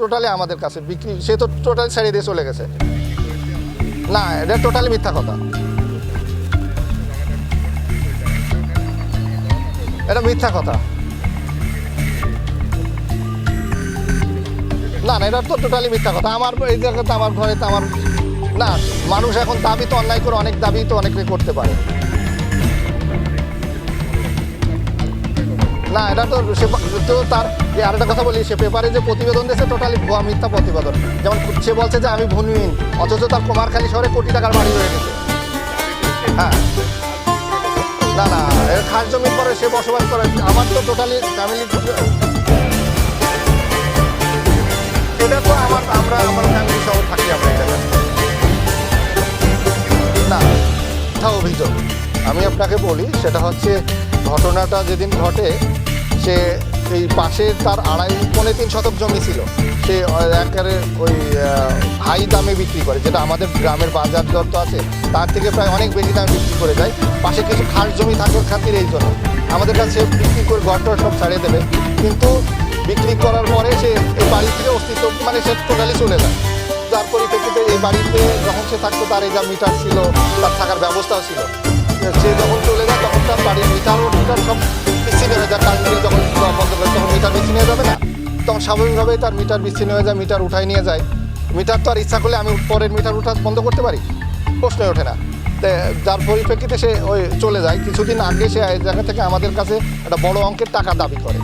Totally আমাদের কাছে বিক্রি, সে তো টোটালি ছেড়ে দিয়ে চলে গেছে। না, এটা টোটালি মিথ্যা কথা। এটা মিথ্যা কথা। না না, এটা তো টোটালি মিথ্যা কথা। আমার এই জায়গাতে আমার ঘরে তো আমার না, মানুষ এখন দাবি তো অন্যায় করে অনেক দাবি তো অনেকে করতে পারে। না, এটা তো সে তো তার যে আরেকটা কথা বলি, সে পেপারে যে প্রতিবেদন দিয়েছে টোটালি ভুয়া, মিথ্যা প্রতিবেদন। যেমন সে বলছে যে, আমি ভূমিহীন অথচ তার কুমারখালী শহরে কোটি টাকার বাড়ি হয়ে গেছে। হ্যাঁ। না না, এর খাস জমির পরে সে বসবাস করে। আমার তো টোটালি ফ্যামিলি এটা তো আমার, আমরা, আমার ফ্যামিলি সহ থাকি আমরা এটা না অভিযোগ। আমি আপনাকে বলি, সেটা হচ্ছে ঘটনাটা যেদিন ঘটে সে এই পাশে তার আড়াই, পৌনে তিন শতক জমি ছিল। সে একেবারে ওই হাই দামে বিক্রি করে, যেটা আমাদের গ্রামের বাজার দর তো আছে। তার থেকে প্রায় অনেক বেশি দামে বিক্রি করে যায় পাশে কিছু খাস জমি থাকার খাতির এই জন্য। আমাদের কাছে বিক্রি করে ঘরটা সব ছাড়িয়ে দেবে। কিন্তু বিক্রি করার পরে সে এই বাড়ি থেকে অস্তিত্ব মানে সে টোটালি চলে যায়। যার পরিপ্রেক্ষিতে এই বাড়িতে যখন সে থাকতো, তার এই যা মিটার ছিল, তার থাকার ব্যবস্থাও ছিল। সে যখন চলে যায়, তখন তার বাড়ির মিটার ও মিটার সব বিচ্ছিন্ন হয়ে যায় কারেন্ট বিল যখন বন্ধ করে তখন মিটার বিচ্ছিন্ন হয়ে যাবে না। তখন স্বাভাবিকভাবেই তার মিটার বিচ্ছিন্ন হয়ে যায়, মিটার উঠাই নিয়ে যায়। মিটার তো আর ইচ্ছা করলে আমি পরের মিটার উঠা বন্ধ করতে পারি, প্রশ্নই ওঠে না। যার পরিপ্রেক্ষিতে সে ওই চলে যায়। কিছুদিন আগে সে জায়গা থেকে আমাদের কাছে একটা বড় অঙ্কের টাকা দাবি করে।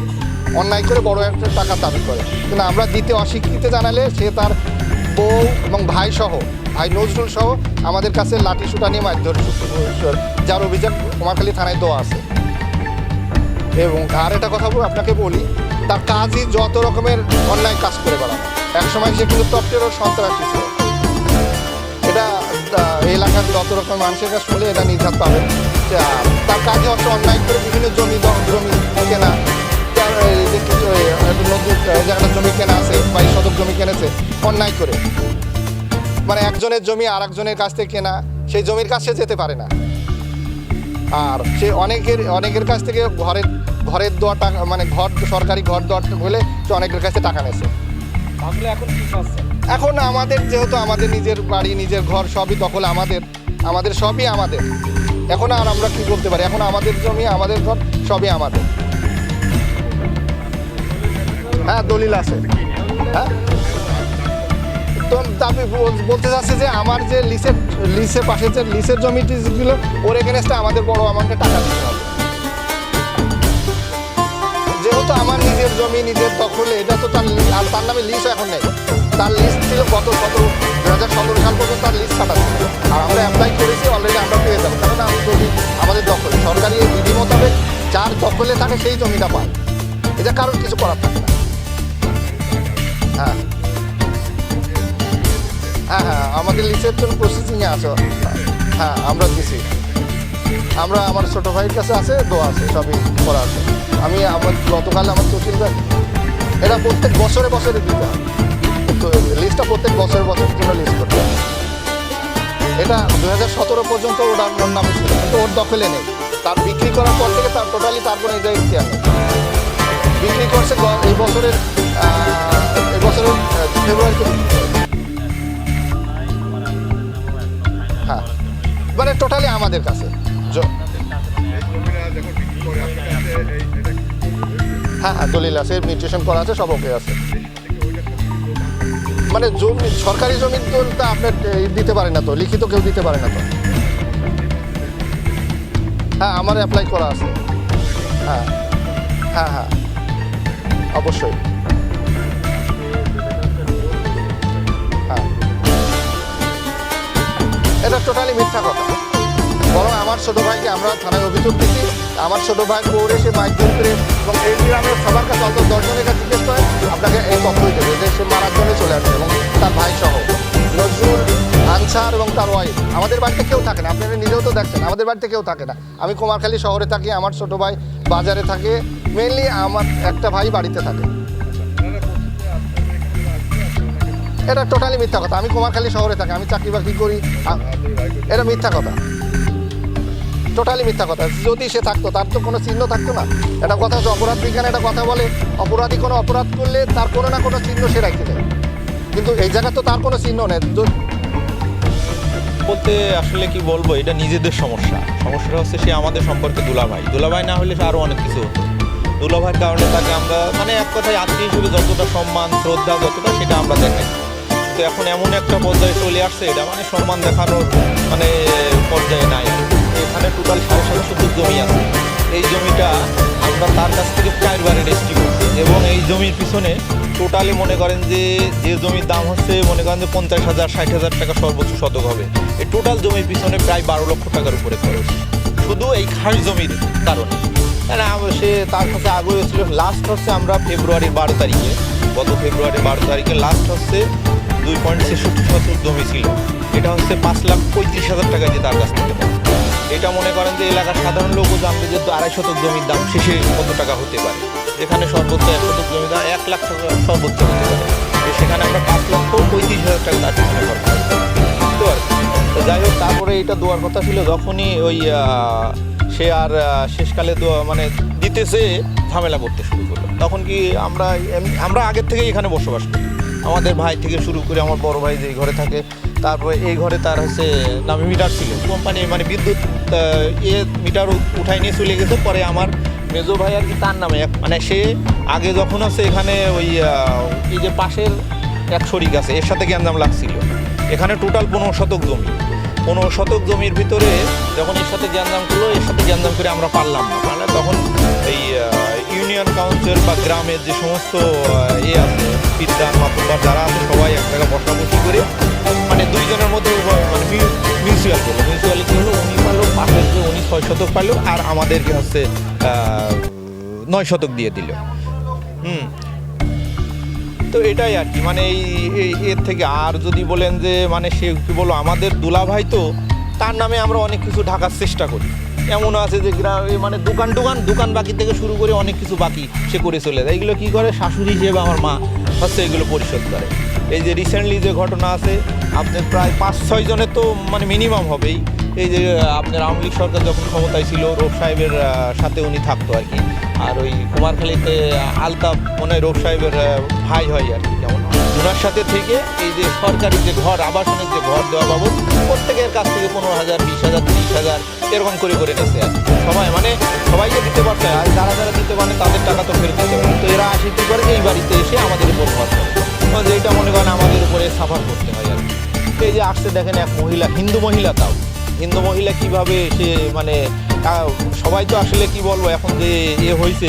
অন্যায় করে বড় একটা টাকা দাবি করে। কিন্তু আমরা দিতে অস্বীকৃতি জানালে সে তার বউ এবং ভাই সহ, ভাই নজরুল সহ আমাদের কাছে লাঠি সুটা নিয়ে মারধর যার অভিযোগ কুমারখালী থানায় দেওয়া আছে। এবং আর একটা কথা আপনাকে বলি তার কাজই যত রকমের অন্যায় কাজ করে বেড়ানো একসময় সে কিন্তু তপ্তেরও সন্ত্রাসী ছিল এটা এলাকার যত রকম মানুষের কাছে শুনলে এটা নির্ঘাত আহ, তার কাজে হচ্ছে অন্যায় করে বিভিন্ন জমি জমি কেনা তার জায়গাটা জমি কেনা আছে বাইশ শতক জমি কেনেছে অন্যায় করে মানে একজনের জমি আর একজনের কাছ থেকে কেনা সেই জমির কাছে যেতে পারে না আর সে অনেকের অনেকের কাছ থেকে ঘরের ঘরের দেওয়া টাকা মানে ঘর সরকারি ঘর দেওয়ার হলে সে অনেকের কাছে টাকা নেছে এখন কি এখন আমাদের যেহেতু আমাদের নিজের বাড়ি নিজের ঘর সবই দখল আমাদের আমাদের সবই আমাদের। এখন আর আমরা কি বলতে পারি? এখন আমাদের জমি আমাদের ঘর সবই আমাদের। হ্যাঁ দলিল আছে। হ্যাঁ? তো বল- বলতে চাচ্ছি যে আমার যে লিসের লিসের পাশে যে লিসের জমিটিগুলো ওর এগেনস্টে আমাদের বড় আমাকে টাকা দিতে হবে। যেহেতু আমার নিজের জমি, নিজের দখলে, এটা তো তার আর তার নামে লিস্ট এখন নেই। তার লিস্ট ছিল গত সতেরো দু হাজার সতেরো সাল পর্যন্ত তার লিস্ট কাটা ছিল। আর আমরা অ্যাপ্লাই করেছি অলরেডি আমরা পেয়ে যাব। কারণ আমি জমি আমাদের দখলে, সরকারি এই বিধি মোতাবেক যার দখলে থাকে, সেই জমিটা পায়। এটা কারোর কিছু করার থাকে না। হ্যাঁ। আমাদের লিস্টের জন্য প্রসেসিংয়ে আছে? হ্যাঁ আমরা দিছি। আমরা আমার ছোট ভাইয়ের কাছে আছে, দোয়া আছে, সবই করা আছে। আমি আমার গতকাল আমার তহসিলদার এটা প্রত্যেক বছরে বছরে দিতে তো লিস্টটা প্রত্যেক বছরে বছরের জন্য লিস্ট করতে এটা দু হাজার সতেরো পর্যন্ত ওটার ওর নামে ছিল, কিন্তু ওর দখলে নেই। তার বিক্রি করার পর থেকে তার টোটালি তার কোনো এটা ইতিহাস নেই। বিক্রি করছে এই বছরের এই বছরের ফেব্রুয়ারিতে টোটালি আমাদের কাছে। হ্যাঁ হ্যাঁ দলিল আছে মিউটেশন করা আছে, সব ওকে আছে। মানে জমি, সরকারি জমি তো আপনার দিতে পারে না তো, লিখিত কেউ দিতে পারে না তো। হ্যাঁ আমার অ্যাপ্লাই করা আছে। হ্যাঁ হ্যাঁ হ্যাঁ অবশ্যই। হ্যাঁ। এটা টোটালি মিথ্যা কথা। আমার ছোট ভাইকে আমরা থানায় অভিযোগ দিচ্ছি। আমার ছোট ভাই পৌরে সে ধরে করে এবং এই গ্রামের সবার কাছে অন্তত দশজনের কাছে জিজ্ঞেস করে, আপনাকে এই তথ্যই দেবে যে সে মারার জন্য চলে আসবে এবং তার ভাই সহ। নজরুল, আনসার এবং তার ওয়াইফ আমাদের বাড়িতে কেউ থাকে না, আপনারা নিজেও তো দেখছেন, আমাদের বাড়িতে কেউ থাকে না। আমি কুমারখালী শহরে থাকি, আমার ছোট ভাই বাজারে থাকে। মেনলি আমার একটা ভাই বাড়িতে থাকে। এটা টোটালি মিথ্যা কথা। আমি কুমারখালী শহরে থাকি, আমি চাকরি বাকরি করি। এটা মিথ্যা কথা। টোটালি মিথ্যা কথা। যদি সে থাকতো, তার তো কোনো চিহ্ন থাকতো না। একটা কথা হচ্ছে, অপরাধ বিজ্ঞান একটা কথা বলে, অপরাধী কোনো অপরাধ করলে তার কোনো না কোনো চিহ্ন সে রাখতে দেয়। কিন্তু এই জায়গায় তো তার কোনো চিহ্ন নেই। বলতে আসলে কি বলব, এটা নিজেদের সমস্যা। সমস্যাটা হচ্ছে সে আমাদের সম্পর্কে দুলাভাই। দুলাভাই না হলে সে আরও অনেক কিছু হতো। দুলাভাইয়ের কারণে তাকে আমরা মানে এক কথায় আত্মীয় হিসেবে যতটা সম্মান, শ্রদ্ধা, যতটা সেটা আমরা দেখাই। তো এখন এমন একটা পর্যায়ে চলে আসছে, এটা মানে সম্মান দেখানোর মানে পর্যায়ে নাই। এখানে টোটাল সাড়ে সাতশো জমি আছে। এই জমিটা আমরা তার কাছ থেকে চারবারে রেজিস্ট্রি করছি। এবং এই জমির পিছনে টোটালি মনে করেন যে যে জমির দাম হচ্ছে মনে করেন যে পঞ্চাশ হাজার, ষাট হাজার টাকা সর্বোচ্চ শতক হবে। এই টোটাল জমির পিছনে প্রায় বারো লক্ষ টাকার উপরে খরচ। শুধু এই খাস জমির কারণে। সে তার কাছে আগ্রহ ছিল। লাস্ট হচ্ছে আমরা ফেব্রুয়ারির বারো তারিখে। গত ফেব্রুয়ারির বারো তারিখে লাস্ট হচ্ছে দুই পয়েন্ট ছেষট্টি শতক জমি ছিল। এটা হচ্ছে পাঁচ লাখ পঁয়ত্রিশ হাজার টাকা যে তার কাছ থেকে। এটা মনে করেন যে এলাকার সাধারণ লোকও জানবে যে আড়াই শতক জমির দাম শেষে কত টাকা হতে পারে। এখানে সর্বোচ্চ এক শতক জমির দাম এক লাখ টাকা সর্বোচ্চ হতে পারে। সেখানে আমরা পাঁচ লক্ষ পঁয়ত্রিশ হাজার টাকা তার পিছনে খরচ। বুঝতে পারছি তো যাই হোক, তারপরে এটা দেওয়ার কথা ছিল, যখনই ওই সে আর শেষকালে মানে দিতেছে, ঝামেলা করতে শুরু করল। তখন কি আমরা আমরা আগের থেকেই এখানে বসবাস করি? আমাদের ভাই থেকে শুরু করে আমার বড় ভাই যে ঘরে থাকে, তারপরে এই ঘরে তার হচ্ছে নামে মিটার ছিল। কোম্পানি মানে বিদ্যুৎ এ মিটার উঠাই নিয়ে চলে গেছে। পরে আমার মেজো ভাই আর কি তার নামে মানে সে আগে যখন আছে এখানে ওই এই যে পাশের এক শরিক আছে, এর সাথে গ্যাঞ্জাম লাগছিল। এখানে টোটাল পনেরো শতক জমি। পনেরো শতক জমির ভিতরে যখন এর সাথে গ্যাঞ্জাম করল, এর সাথে গ্যাঞ্জাম করে আমরা পারলাম না। তখন এই ইউনিয়ন কাউন্সিল বা গ্রামের যে সমস্ত ইয়ে আছে বিদ্যান মাতুব্বার যারা আছে, সবাই এক জায়গায় বসাবসি করে মানে দুইজনের মধ্যে মানে মিউচুয়াল করল। মিউচুয়ালিটি হলো? উনি পারল পাশের যে উনি ছয় শতক পাইলো আর আমাদেরকে হচ্ছে নয় শতক দিয়ে দিল। হুম। তো এটাই আর কি মানে এই- এর থেকে আর যদি বলেন যে মানে সে কি বলো, আমাদের দুলাভাই তো, তার নামে আমরা অনেক কিছু ঢাকার চেষ্টা করি। এমন আছে যে গ্রা- মানে দোকান টোকান, দোকান বাকি থেকে শুরু করে অনেক কিছু বাকি সে করে চলে যায় এগুলো কী করে? শাশুড়ি হিসেবে আমার মা হচ্ছে এগুলো পরিশোধ করে। এই যে রিসেন্টলি যে ঘটনা আছে, আপনার প্রায় পাঁচ, ছয় জনের তো মানে মিনিমাম হবেই। এই যে আপনার আওয়ামী লীগ সরকার যখন ক্ষমতায় ছিল রোগ সাহেবের সাথে উনি থাকতো আর কি। আর ওই কুমারখালীতে আলতাফ মনে হয় রোগ সাহেবের ভাই হয় আর কি যেমন ওনার সাথে থেকে এই যে সরকারি যে ঘর আবাসনের যে ঘর দেওয়া বাবদ, প্রত্যেকের কাছ থেকে পনেরো হাজার, বিশ হাজার, তিরিশ হাজার, এরকম করে করে নেছে আর। সবাই মানে সবাইকে দিতে পারছে আর যারা যারা দিতে পারে, তাদের টাকা তো ফেরত দিতে পারে তো এরা আসে কি করে এই বাড়িতে এসে আমাদের উপর ভর করে মানে যেটা মনে করেন আমাদের উপরে সাফার করতে হয় আর এই যে আসতে দেখেন এক মহিলা, হিন্দু মহিলা তাও। হিন্দু মহিলা কীভাবে সে মানে সবাই তো আসলে কি বলব, এখন যে ইয়ে হয়েছে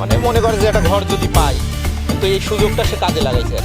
মানে মনে করে যে একটা ঘর যদি পায় তো এই সুযোগটা সে কাজে লাগাইছে।